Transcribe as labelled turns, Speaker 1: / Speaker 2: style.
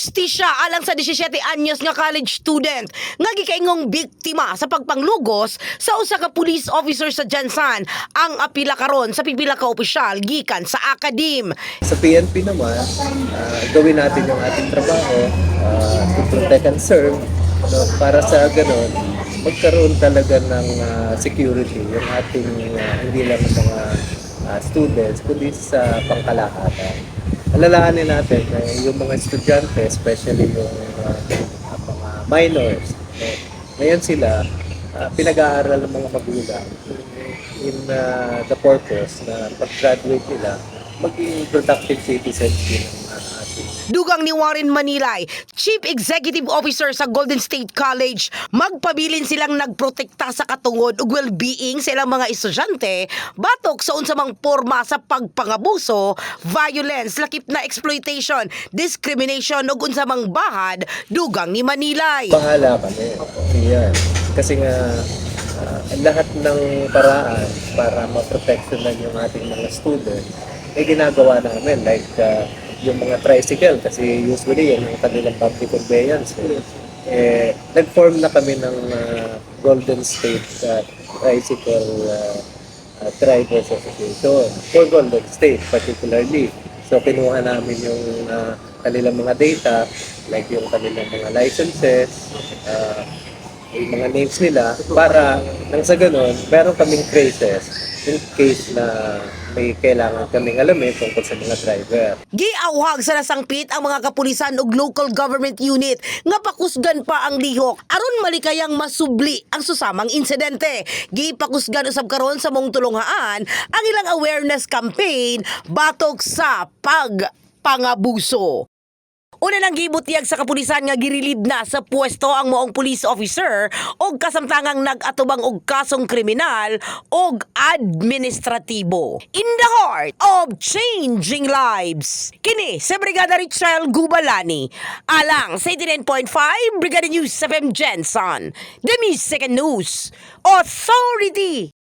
Speaker 1: Hustisya alang sa 17 anyos nga college student nga gikaingong biktima sa pagpanglugos sa usa ka police officer sa Jansan ang apila karon sa pipila ka opisyal gikan sa akadim.
Speaker 2: Sa PNP naman, ah, gawin natin yung ating trabaho ah, to protect and serve no, para sa ganun, magkaroon talaga ng ah, security yung ating ah, hindi lang mga ah, students, kundi sa pangkalahatan. Alalahanin natin na yung mga estudyante, especially yung ah, mga minors, no, ngayon sila, ah, pinag-aaral ng mga magulang in uh, the purpose na pag-graduate nila, maging productive citizens din. uh,
Speaker 1: Dugang ni Warren Manilay, Chief Executive Officer sa Golden State College, magpabilin silang nagprotekta sa katungod ug well-being sa ilang mga estudyante batok sa unsamang porma sa pagpangabuso, violence, lakip na exploitation, discrimination ug unsamang bahad dugang ni Manilay.
Speaker 2: Bahala kami. Yan. Kasi nga, ah, lahat ng paraan para maproteksyonan yung ating mga students, eh ginagawa namin. Like, ah, yung mga tricycle, kasi usually yan yung kanilang public conveyance. Eh, eh nag-form na kami ng ah, Golden State ah, Tricycle ah, uh, Drivers Association for Golden State particularly. So kinuha namin yung uh, kanilang mga data, like yung kanilang mga licenses, uh, mga names nila, para nang sa ganun, meron kaming traces in case na may kailangan kaming alamin tungkol sa mga driver.
Speaker 1: Giawhag sa nasangpit ang mga kapulisan ug local government unit nga pakusgan pa ang lihok aron malikayang masubli ang susamang insidente. Gipakusgan usab karon sa mong tulungaan ang ilang awareness campaign batok sa pagpangabuso. Una nang gibutiyag sa kapulisan nga girilid na sa pwesto ang moong police officer og kasamtangang nag-atubang og kasong kriminal og administratibo. In the heart of changing lives. Kini sa Brigada Richel Gubalani. Alang sa 89.5 Brigada News FM Jensen. The Second News Authority.